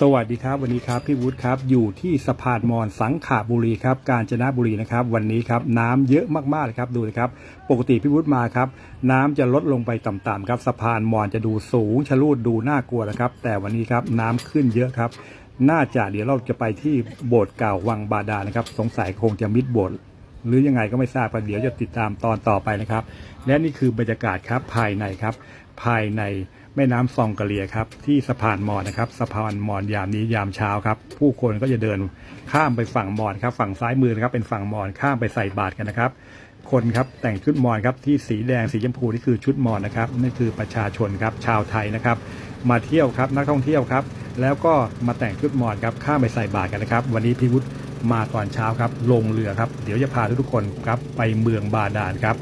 สวัสดีครับ วันนี้ครับพี่วุฒิครับอยู่ที่สะพานมอนสังขบุรีครับกาญจนบุรีนะครับ วันนี้ครับน้ำเยอะมากๆเลยครับดูนะครับ ปกติพี่วุฒิมาครับ น้ำจะลดลงไปต่ำๆครับสะพานมอนจะดูสูงชะลูดดูน่ากลัวนะครับ แต่วันนี้ครับน้ำขึ้นเยอะครับ น่าจะเดี๋ยวเราจะไปที่โบสถ์เก่าวังบาดาลนะครับ สงสัยคงจะมิดโบสถ์หรือยังไงก็ไม่ทราบแต่เดี๋ยวจะติดตามตอนต่อไปนะครับ และนี่คือบรรยากาศครับภายในครับ ภายใน แม่น้ำซองกะเลียครับที่สะพานมอญนะครับสะพานมอญยามนี้ยามเช้าครับ ผู้คนก็จะเดินข้ามไปฝั่งมอญครับฝั่งซ้ายมือนะครับเป็นฝั่งมอญข้ามไปใส่บาตรกันนะครับ คนครับแต่งชุดมอญครับที่สีแดงสีชมพูนี่คือชุดมอญนะครับนั่นคือประชาชนครับชาวไทยนะครับ มาเที่ยวครับนักท่องเที่ยวครับ แล้วก็มาแต่งชุดมอญครับข้ามไปใส่บาตรกันนะครับ วันนี้พี่วุฒิมาตอนเช้าครับลงเรือครับเดี๋ยวจะพาทุกๆคนครับไปเมืองบาดาลครับ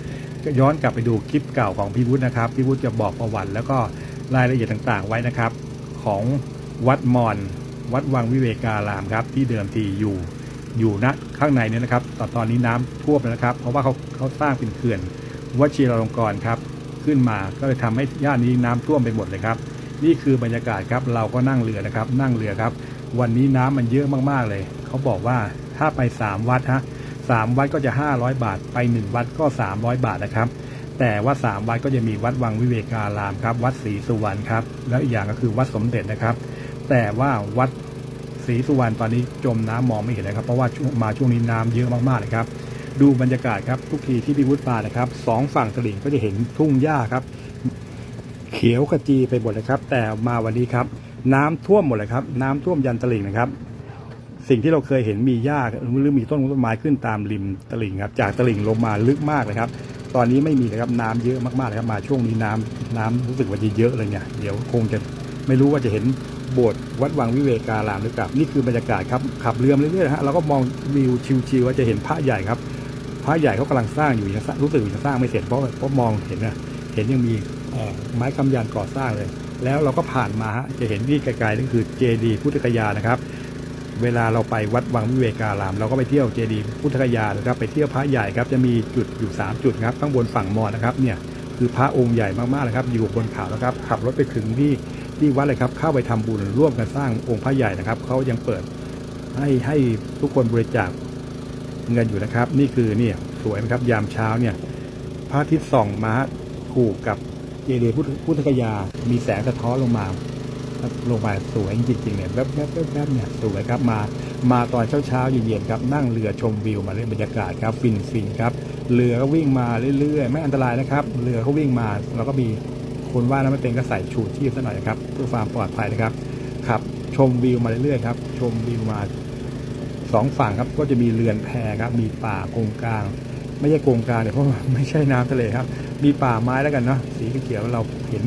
ย้อนกลับไปดูคลิปเก่าของพี่วุฒินะครับพี่วุฒิจะบอกประวัติแล้วก็ รายละเอียดต่างๆไว้นะครับ ของวัดมอญวัดวังวิเวการามครับ ที่เดิมทีอยู่อยู่ณข้างในเนี่ยนะครับตอนตอนนี้น้ำท่วมแล้วนะครับ เพราะว่าเขาเขาสร้างเป็นเขื่อนวชิรลงกรณ์ครับ ขึ้นมาก็เลยทำให้ย่านนี้น้ำท่วมไปหมดเลยครับ นี่คือบรรยากาศครับเราก็นั่งเรือนะครับ นั่งเรือครับ วันนี้น้ำมันเยอะมากๆเลย เขาบอกว่าถ้าไป 3 วัดฮะสามวัดก็จะ 500 บาทไป 1 วัดก็ 300 บาทนะครับ แต่ว่า3วัดก็จะมีวัดวังวิเวการามครับ วัดศรีสุวรรณครับ แล้วอีกอย่างก็คือวัดสมเด็จนะครับ แต่ว่าวัดศรีสุวรรณตอนนี้จมน้ำมองไม่เห็นเลยครับ เพราะว่ามาช่วงนี้น้ำเยอะมากๆเลยครับ ดูบรรยากาศครับทุกทีที่พี่วุฒิมานะครับสองฝั่งตลิ่งก็จะเห็นทุ่งหญ้าครับ เขียวขจีไปหมดเลยครับ แต่มาวันนี้ครับ น้ำท่วมหมดเลยครับ น้ำท่วมยันตลิ่งนะครับ สิ่งที่เราเคยเห็นมีหญ้าหรือมีต้นต้นไม้ขึ้นตามริมตลิ่งครับ จากตลิ่งลงมาลึกมากเลยครับ ตอนนี้ไม่มีเลยครับน้ำเยอะมากๆเลยครับมาช่วงนี้น้ำน้ำรู้สึกว่าจะเยอะเลยเนี่ยเดี๋ยวคงจะไม่รู้ว่าจะเห็นโบสถ์วัดวังวิเวการามหรือเปล่านี่คือบรรยากาศครับขับเรือมเรื่อยๆฮะเราก็มองวิวชิวๆว่าจะเห็นพระใหญ่ครับพระใหญ่เขากำลังสร้างอยู่ยังสร้างรู้สึกว่าจะสร้างไม่เสร็จเพราะเพราะมองเห็นนะเห็นยังมีไม้คำยันก่อสร้างเลย แล้วเราก็ผ่านมาฮะจะเห็นที่ไกลๆนั่นคือเจดีย์พุทธคยานะครับ เวลาเราไปวัดวังวิเวการาม เราก็ไปเที่ยวเจดีย์พุทธคยานะครับไปเที่ยวพระใหญ่ครับจะมีจุดอยู่ 3 จุดครับข้างบนฝั่งมอญนะครับเนี่ยคือพระองค์ใหญ่มากๆเลยครับ อยู่บนเขานะครับ ขับรถไปถึงที่ที่วัดเลยครับเข้าไปทำบุญร่วมกันสร้างองค์พระใหญ่นะครับเขายังเปิดให้ให้ทุกคนบริจาคเงินอยู่นะครับ นี่คือเนี่ยสวยนะครับยามเช้าเนี่ยพระอาทิตย์ส่องมาถูกกับเจดีย์พุทธคยา มีแสงสะท้อนลงมา ครับลงมาสวยจริงๆเนี่ยแวบๆแวบๆเนี่ยสวยครับมา มาตอนเช้าๆเย็นๆครับนั่งเรือชมวิวมาเล่นบรรยากาศครับฟินฟินๆครับเรือก็วิ่งมาเรื่อยๆ ไม่อันตรายนะครับ เรือเขาวิ่งมาแล้วก็มีคนว่าน้ำไม่เป็นก็ใส่ชูชีพซะหน่อยครับเพื่อความปลอดภัยนะครับครับชมวิวมาเรื่อยๆครับชมวิวมาสองฝั่งครับก็จะมีเรือนแพครับมีป่าโกงกลาง ไม่ใช่โกงกลางเนี่ยเพราะว่าไม่ใช่น้ำทะเลครับ มีป่าไม้แล้วกันเนาะสีเขียวเราเห็น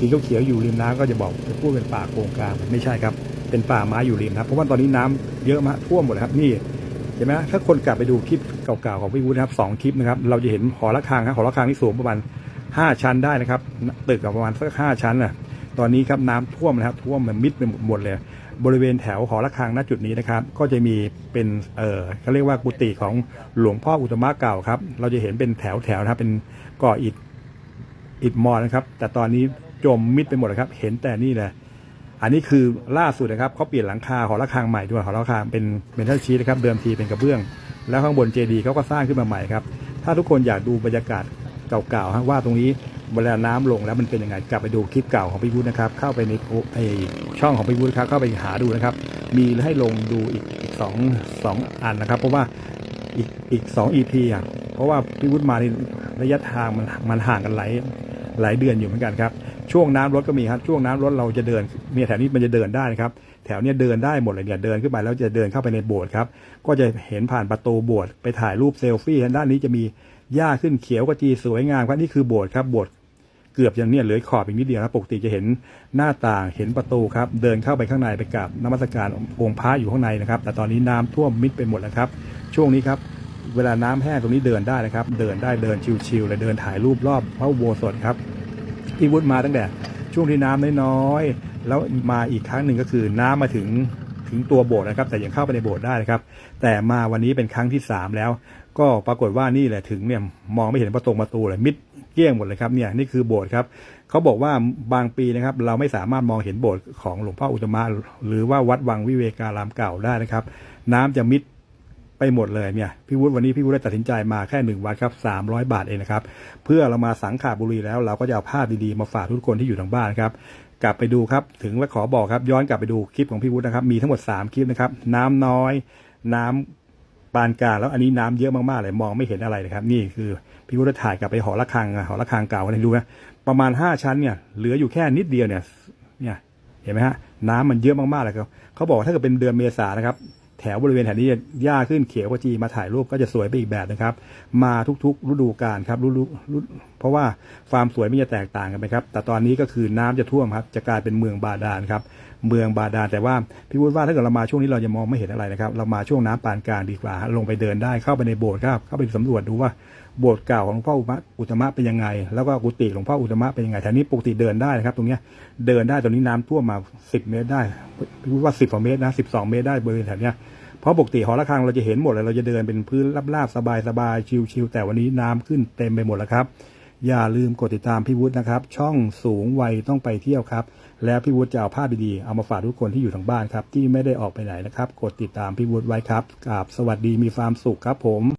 สีเขียวๆอยู่ริมน้ำก็จะบอกจะพูดเป็นป่าโกงกลางไม่ใช่ครับ เป็นป่าไม้อยู่ริมนะเพราะว่าตอนนี้น้ำเยอะมากท่วมหมดเลยครับนี่เห็นไหมถ้าคนกลับไปดูคลิปเก่าๆของพี่วุฒินะครับสองคลิปนะครับเราจะเห็นหอระฆังครับหอระฆังที่สูงประมาณห้าชั้นได้นะครับตึกประมาณสักห้าชั้นน่ะตอนนี้ครับน้ำท่วมนะครับท่วมมันมิดไปหมดเลย บริเวณแถวหอระฆังณจุดนี้นะครับ ก็จะมีเป็นเออเขาเรียกว่ากุฏิของหลวงพ่ออุตมะเก่าครับ เราจะเห็นเป็นแถวๆนะครับเป็นก่ออิฐอิฐมอนะครับ แต่ตอนนี้ จมมิดไปหมดเลยครับ เห็นแต่นี่แหละอันนี้คือล่าสุดนะครับเขาเปลี่ยนหลังคาหอระฆังใหม่ด้วยหอระฆังเป็นเมทัลชีนะครับเดิมทีเป็นกระเบื้อง แล้วข้างบนเจดีเขาก็สร้างขึ้นมาใหม่ครับ ถ้าทุกคนอยากดูบรรยากาศเก่าๆฮะว่าตรงนี้เวลาน้ำลงแล้วมันเป็นยังไงกลับไปดูคลิปเก่าของพี่วุฒินะครับ เข้าไปในไอช่องของพี่วุฒิครับเข้าไปหาดูนะครับ มีให้ลงดูอีกอีกสองสองอันนะครับ เพราะว่าอีกอีกสองอีพีอะเพราะว่าพี่วุฒิมาในระยะทางมันมันห่างกันหลายหลายเดือนอยู่เหมือนกันครับ ช่วงน้ำรถก็มีครับช่วงน้ำรถเราจะเดินเนี่ยแถวนี้มันจะเดินได้นะครับแถวเนี้ยเดินได้หมดเลยเนี่ยเดินขึ้นไปแล้วจะเดินเข้าไปในโบสถ์ครับก็จะเห็นผ่านประตูโบสถ์ไปถ่ายรูปเซลฟี่ด้านนี้จะมีหญ้าขึ้นเขียวกระจีสวยงามครับนี่คือโบสถ์ครับโบสถ์เกือบจะเนี่ยเหลือขอบอีกนิดเดียวครับปกติจะเห็นหน้าต่างเห็นประตูครับ เดินเข้าไปข้างในไปกราบนมัสการองค์พระอยู่ข้างในนะครับ แต่ตอนนี้น้ำท่วมมิดไปหมดแล้วครับ ช่วงนี้ครับเวลาน้ำแห้งตรงนี้เดินได้นะครับ เดินได้เดินชิวๆเลยเดินถ่ายรูปรอบพระอุโบสถครับ พี่วุฒิมาตั้งแต่ช่วงที่น้ำน้อยๆแล้วมาอีกครั้งหนึ่งก็คือน้ำมาถึงถึงตัวโบสถ์นะครับ แต่ยังเข้าไปในโบสถ์ได้นะครับ แต่มาวันนี้เป็นครั้งที่สามแล้ว ก็ปรากฏว่านี่แหละถึงเนี่ยมองไม่เห็นประตูประตูเลยมิดเกลี้ยงหมดเลยครับเนี่ยนี่คือโบสถ์ครับเขาบอกว่าบางปีนะครับ เราไม่สามารถมองเห็นโบสถ์ของหลวงพ่ออุตมะหรือว่าวัดวังวิเวการามเก่าได้นะครับ น้ำจะมิด ไปหมดเลยเนี่ยพี่วุฒิวันนี้พี่วุฒิได้ตัดสินใจมาแค่หนึ่งวันครับสามร้อยบาทเองนะครับเพื่อเรามาสังขาบุรีแล้วเราก็จะเอาภาพดีๆมาฝากทุกคนที่อยู่ทางบ้านครับกลับไปดูครับถึงและขอบอกครับย้อนกลับไปดูคลิปของพี่วุฒินะครับมีทั้งหมด 3 คลิปนะครับน้ำน้อย น้ำปานกลางแล้วอันนี้น้ำเยอะมากๆเลยมองไม่เห็นอะไรเลยครับ นี่คือพี่วุฒิถ่ายกลับไปหอระฆังหอระฆังเก่าให้ดูนะประมาณ 5 ชั้นเนี่ยเหลืออยู่แค่นิดเดียวเนี่ยเนี่ยเห็นไหมฮะน้ำมันเยอะมากๆเลยครับเขาบอกว่าถ้าเกิดเป็นเดือนเมษานะครับ แถวบริเวณแถวนี้จะหญ้าขึ้นเขียวกว่าจีมาถ่ายรูปก็จะสวยไปอีกแบบนะครับ มาทุกๆ ฤดูกาลครับฤดูเพราะว่าความสวยมันจะแตกต่างกันไปครับ แต่ตอนนี้ก็คือน้ำจะท่วมครับ จะกลายเป็นเมืองบาดาลครับ เมืองบาดาลแต่ว่าพี่พูดว่าถ้าเกิดเรามาช่วงนี้เราจะมองไม่เห็นอะไรนะครับ เรามาช่วงน้ำปานกลางดีกว่า ลงไปเดินได้เข้าไปในโบสถ์ครับ เข้าไปสำรวจดูว่า โบสถ์เก่าของหลวงพ่ออุตตมะเป็นยังไง แล้วก็กุฏิหลวงพ่ออุตมะเป็นยังไงแถวนี้ปกติเดินได้นะครับ ตรงเนี้ยเดินได้ตรงนี้น้ำท่วมมา10เมตรได้พี่พูดว่า10กว่าเมตรนะ12เมตรได้บริเวณแถวเนี้ยเพราะปกติหอระฆังเราจะเห็นหมดเลยเราจะเดินเป็นพื้นราบๆสบายๆชิวๆแต่วันนี้น้ำขึ้นเต็มไปหมดแล้วครับ อย่าลืมกดติดตามพี่วุฒินะครับ ช่องสูงวัยต้องไปเที่ยวครับ แล้วพี่วุฒิจะเอาภาพดีๆเอามาฝากทุกคนที่อยู่ทางบ้านครับ ที่ไม่ได้ออกไปไหนนะครับ กดติดตามพี่วุฒิไว้ครับกราบสวัสดีมีความสุขครับผม